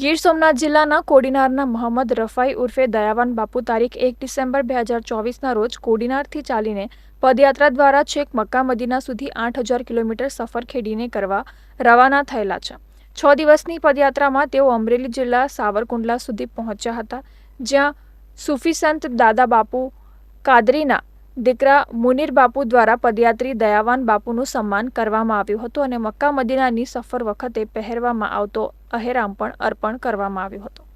ગીર સોમનાથ જિલ્લાના કોડીનારના મોહમ્મદ રફાઈ ઉર્ફે દયાવાન બાપુ તારીખ એક ડિસેમ્બર બે હજાર ચોવીસના રોજ કોડીનારથી ચાલીને પદયાત્રા દ્વારા છેક મક્કા મદીના સુધી આઠ હજાર કિલોમીટર સફર ખેડીને કરવા રવાના થયેલા છે. છ દિવસની પદયાત્રામાં તેઓ અમરેલી જિલ્લા સાવરકુંડલા સુધી પહોંચ્યા હતા, જ્યાં સુફી સંત દાદા બાપુ કાદરીના દીકરા મુનીર બાપુ દ્વારા પદયાત્રી દયાવાન બાપુનું સન્માન કરવામાં આવ્યું હતું અને મક્કા મદીનાની સફર વખતે પહેરવામાં આવતો અહેરામ પણ અર્પણ કરવામાં આવ્યો હતો.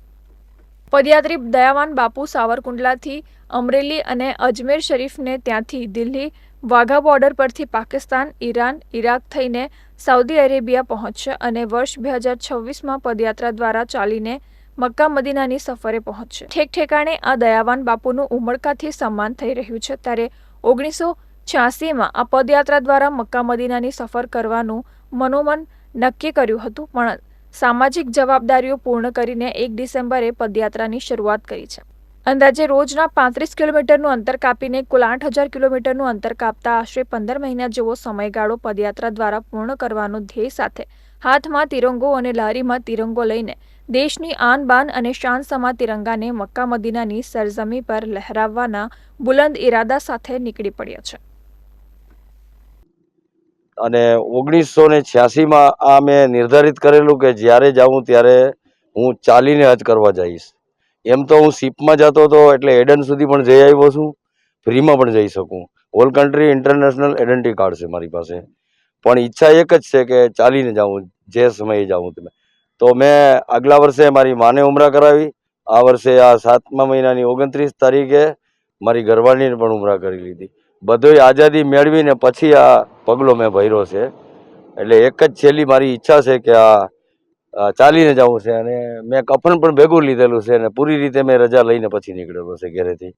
પદયાત્રી દયાવાન બાપુ સાવરકુંડલાથી અમરેલી અને અજમેર શરીફને ત્યાંથી દિલ્હી વાઘા બોર્ડર પરથી પાકિસ્તાન, ઈરાન, ઈરાક થઈને સાઉદી અરેબિયા પહોંચશે અને વર્ષ બે હજાર છવ્વીસમાં પદયાત્રા દ્વારા ચાલીને મક્કા મદીનાની સફરે પહોંચશે ઠેક ઠેકાણે આ દયાવાન બાપુનું ઉમળકાથી સન્માન થઈ રહ્યું છે. ત્યારે ઓગણીસો છ્યાસીમાં આ પદયાત્રા દ્વારા મક્કા મદીનાની સફર કરવાનું મનોમન નક્કી કર્યું હતું, પણ સામાજિક જવાબદારીઓ પૂર્ણ કરીને એક ડિસેમ્બરે પદયાત્રાની શરૂઆત કરી છે. અંદાજે રોજના પાંત્રીસ કિલોમીટરનું અંતર કાપીને કુલ આઠ હજાર કિલોમીટરનું અંતર કાપતા આશરે પંદર મહિના જેવો સમયગાળો પદયાત્રા દ્વારા પૂર્ણ કરવાનો ધ્યેય સાથે હાથમાં તિરંગો અને લારીમાં તિરંગો લઈને દેશની આન બાન અને શાન સમા તિરંગાને મક્કા મદીનાની સરઝમી પર લહેરાવવાના બુલંદ ઇરાદા સાથે નીકળી પડ્યા છે. અને ઓગણીસો ને છ્યાસીમાં આ મેં નિર્ધારિત કરેલું કે જ્યારે જાઉં ત્યારે હું ચાલીને હજ કરવા જઈશ. એમ તો હું શિપમાં જતો હતો એટલે એડન સુધી પણ જઈ આવ્યો છું. ફ્રીમાં પણ જઈ શકું. All country international identity card છે મારી પાસે. પણ ઈચ્છા એક જ છે કે ચાલીને જાઉં, જે સમયે જાઉં તમે. તો મેં આગલા વર્ષે મારી માને ઉમરા કરાવી. આ વર્ષે આ સાતમા મહિનાની ઓગણત્રીસ તારીખે મારી ઘરવાળીને પણ ઉમરા કરી લીધી. બધોય આઝાદી મેળવીને પછી આ પગલો મેં ભર્યો છે. એટલે એક જ છેલ્લી મારી ઈચ્છા છે કે આ ચાલીને જવું છે અને મેં કફન પણ ભેગું લીધેલું છે અને પૂરી રીતે મેં રજા લઈને પછી નીકળેલો છે ઘરેથી.